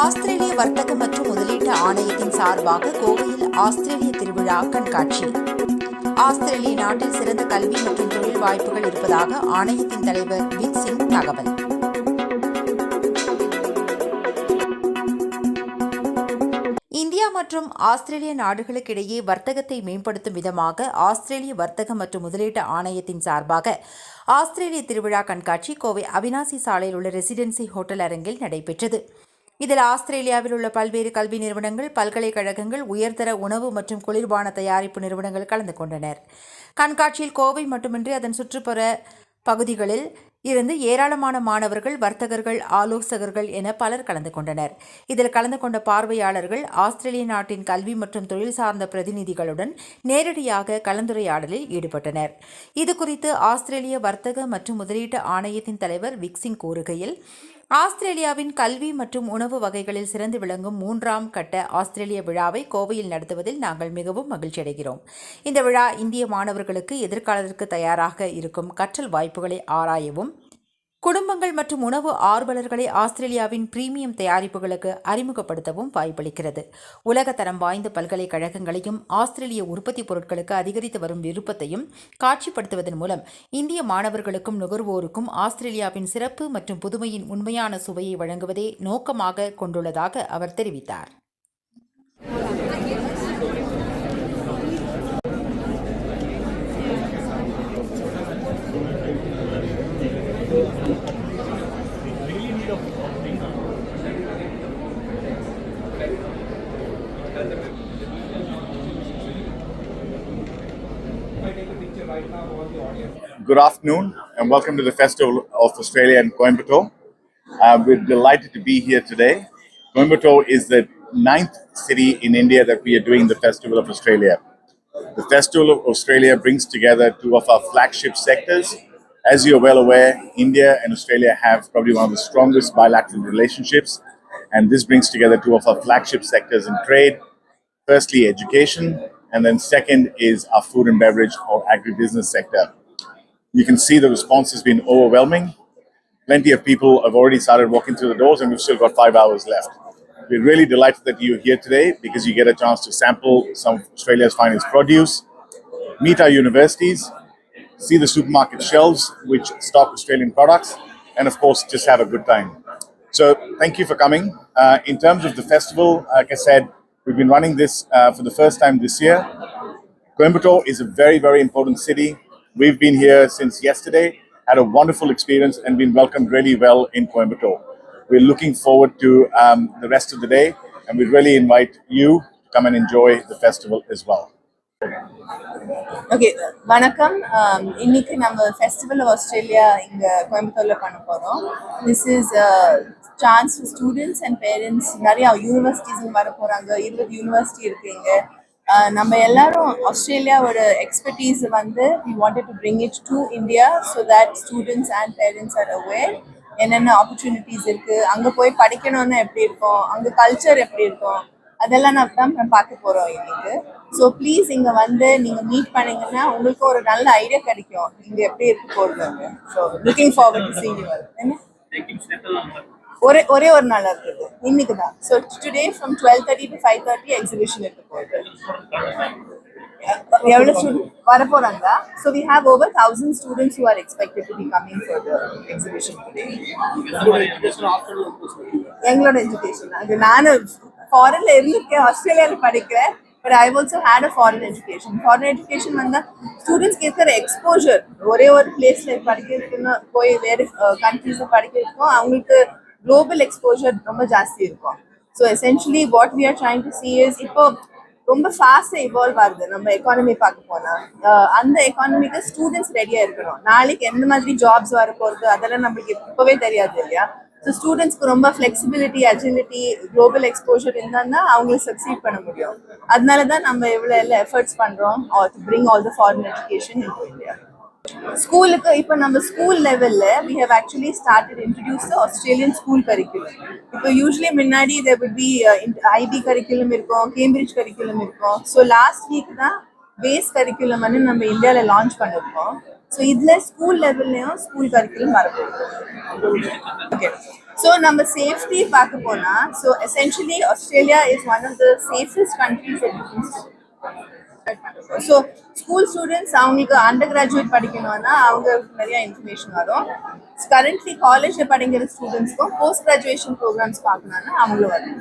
ஆஸ்திரேலிய வர்த்தக மற்றும் முதலீட்டு ஆணையத்தின் சார்பாக கோவையில் ஆஸ்திரேலிய திருவிழா கண்காட்சி. ஆஸ்திரேலிய நாட்டில் சிறந்த கல்வி மற்றும் தொழில் வாய்ப்புகள் இருப்பதாக ஆணையத்தின் தலைவர் வின் சிங் தகவல். இந்தியா மற்றும் ஆஸ்திரேலிய நாடுகளுக்கிடையே வர்த்தகத்தை மேம்படுத்தும் விதமாக ஆஸ்திரேலிய வர்த்தக மற்றும் முதலீட்டு ஆணையத்தின் சார்பாக ஆஸ்திரேலிய திருவிழா கண்காட்சி கோவை அவினாசி சாலையில் உள்ள ரெசிடென்சி ஹோட்டல் அரங்கில் நடைபெற்றது. இதில் ஆஸ்திரேலியாவில் உள்ள பல்வேறு கல்வி நிறுவனங்கள் பல்கலைக்கழகங்கள் உயர்தர உணவு மற்றும் குளிர்பான தயாரிப்பு நிறுவனங்கள் கலந்து கொண்டனர். கண்காட்சியில் கோவை மட்டுமின்றி அதன் சுற்றுப்புற பகுதிகளில் இருந்து ஏராளமான மாணவர்கள் வர்த்தகர்கள் ஆலோசகர்கள் என பலர் கலந்து கொண்டனர். இதில் கலந்து கொண்ட பார்வையாளர்கள் ஆஸ்திரேலிய நாட்டின் கல்வி மற்றும் தொழில் சார்ந்த பிரதிநிதிகளுடன் நேரடியாக கலந்துரையாடலில் ஈடுபட்டனர். இதுகுறித்து ஆஸ்திரேலிய வர்த்தக மற்றும் முதலீட்டு ஆணையத்தின் தலைவர் விக்சிங் கூறுகையில் ஆஸ்திரேலியாவின் கல்வி மற்றும் உணவு வகைகளில் சிறந்து விளங்கும் மூன்றாம் கட்ட ஆஸ்திரேலிய விழாவை கோவையில் நடத்துவதில் நாங்கள் மிகவும் மகிழ்ச்சியடைகிறோம் இந்த விழா இந்திய மாணவர்களுக்கு எதிர்காலத்திற்கு தயாராக இருக்கும் கற்றல் வாய்ப்புகளை ஆராயவும் குடும்பங்கள் மற்றும் உணவு ஆர்வலர்களை ஆஸ்திரேலியாவின் பிரீமியம் தயாரிப்புகளுக்கு அறிமுகப்படுத்தவும் வாய்ப்பளிக்கிறது. உலகத்தரம் வாய்ந்த பல்கலைக்கழகங்களையும் ஆஸ்திரேலிய உற்பத்தி பொருட்களுக்கு அதிகரித்து வரும் விருப்பத்தையும் காட்சிப்படுத்துவதன் மூலம் இந்திய மாணவர்களுக்கும் நுகர்வோருக்கும் ஆஸ்திரேலியாவின் சிறப்பு மற்றும் புதுமையின் உண்மையான சுவையை வழங்குவதே நோக்கமாக கொண்டுள்ளதாக அவர் தெரிவித்தார். Good afternoon and welcome to the Festival of Australia in Coimbatore. Uh, we're delighted to be here today. Coimbatore is the ninth city in India that we are doing the Festival of Australia. The Festival of Australia brings together two of our flagship sectors. As you're well aware, India and Australia have probably one of the strongest bilateral relationships, and this brings together two of our flagship sectors in trade. Firstly, education, and then second is our food and beverage or agribusiness sector. You can see the response has been overwhelming. Plenty of people have already started walking through the doors, and we've still got five hours left. We're really delighted that you're here today because you get a chance to sample some of Australia's finest produce, meet our universities, see the supermarket shelves which stock Australian products, and of course, just have a good time. So, thank you for coming. Uh, in terms of the festival, like I said, we've been running this uh, for the first time this year. Coimbatore is a very, very important city. We've been here since yesterday, had a wonderful experience, and been welcomed really well in Coimbatore. We're looking forward to um, the rest of the day, and we really invite you to come and enjoy the festival as well. Okay வணக்கம். Um, இன்னைக்கு நம்ம festival of Australia இங்க கோயம்புத்தூர்ல பண்ண போறோம். This is chance students and parents நிறையா universities வர போறாங்க. இருபது யூனிவர்சிட்டி இருக்கு இங்க. Uh, நம்ம எல்லாரும் ஆஸ்திரேலியாவோட எக்ஸ்பர்டீஸ் வந்து we wanted to bring it to India so that students and parents are aware என்னென்ன ஆப்பர்ச்சுனிட்டிஸ் இருக்கு அங்க போய் படிக்கணும்னா எப்படி இருக்கும் அங்க கல்ச்சர் எப்படி இருக்கும் அதெல்லாம் நான் தான் பார்க்க போறோம் இன்னைக்கு. ஸோ ப்ளீஸ் இங்க வந்து நீங்க மீட் பண்ணீங்கன்னா உங்களுக்கு ஒரு நல்ல ஐடியா கிடைக்கும். இங்க எப்படி இருக்க போறது so looking forward to see you ஒரே ஒரே ஒரு நாள் இருக்குது. இன்னைக்கு தான். So today from twelve thirty to five thirty exhibition இருக்க போகுது. எவ்வளோ ஸ்டூடெண்ட் வர போறாங்க so we have over thousand students who are expected to be coming for the exhibition today எங்களோட எஜுகேஷன் அது நானும் ஃபாரின்ல இருந்திருக்கேன் ஆஸ்திரேலியால படிக்கிறேன். But I also had a foreign education foreign education வந்தா ஸ்டூடெண்ட்ஸ்க்கு இருக்கிற எக்ஸ்போஜர் ஒரே ஒரு பிளேஸ்ல படிக்கிறதுக்குன்னு போய் வேறு கண்ட்ரீஸ்ல படிக்கிறதுக்கும் அவங்களுக்கு குளோபல் எக்ஸ்போஜர் ரொம்ப ஜாஸ்தி இருக்கும். So essentially what we are trying to see is இப்போ ரொம்ப ஃபாஸ்டா இவால்வ் ஆகுது. நம்ம எக்கானமி பார்க்க போனா. அந்த எக்கானமிக்கு ஸ்டூடெண்ட்ஸ் ரெடியா இருக்கணும். நாளைக்கு எந்த மாதிரி ஜாப்ஸ் வர போறது அதெல்லாம் நம்மளுக்கு இப்போவே தெரியாது இல்லையா? ஸோ ஸ்டூடெண்ட்ஸ்க்கு ரொம்ப ஃப்ளெக்சிபிலிட்டி அஜிலிட்டி குளோபல் எக்ஸ்போஷர் இருந்தால் தான் அவங்களுக்கு சக்சீட் பண்ண முடியும். அதனால தான் நம்ம இவ்வளோ எல்லாம் எஃபர்ட்ஸ் பண்றோம் to bring all the foreign education in India ஸ்கூலுக்கு இப்போ நம்ம ஸ்கூல் லெவல்ல we have actually started introduce Australian school curriculum இப்போ யூஸ்வலி முன்னாடி இதை விட் பி ஐடி கரிக்குலம் இருக்கும் கேம்பிரிட்ஜ் கரிக்குலம் இருக்கும். ஸோ லாஸ்ட் வீக் தான் பேஸ் கரிக்குலம் வந்து நம்ம இந்தியாவில் லான்ச் பண்ணிருக்கோம். ஸோ இதுல ஸ்கூல் லெவல்லையும் ஸ்கூல் கரிக்குலம் வரப்போகுது ஓகே ஸோ நம்ம சேஃப்டி பார்க்க போனால் so essentially Australia is one of the safest countries so school students அவங்களுக்கு அண்டர் கிராஜுவேட் படிக்கணும்னா அவங்க நிறைய இன்ஃபர்மேஷன் வரும். கரண்ட்லி காலேஜில் படிக்கிற ஸ்டூடெண்ட்ஸ்க்கும் போஸ்ட் கிராஜுவேஷன் ப்ரோக்ராம்ஸ் பார்க்கணும்னா அவங்களும் வரும்.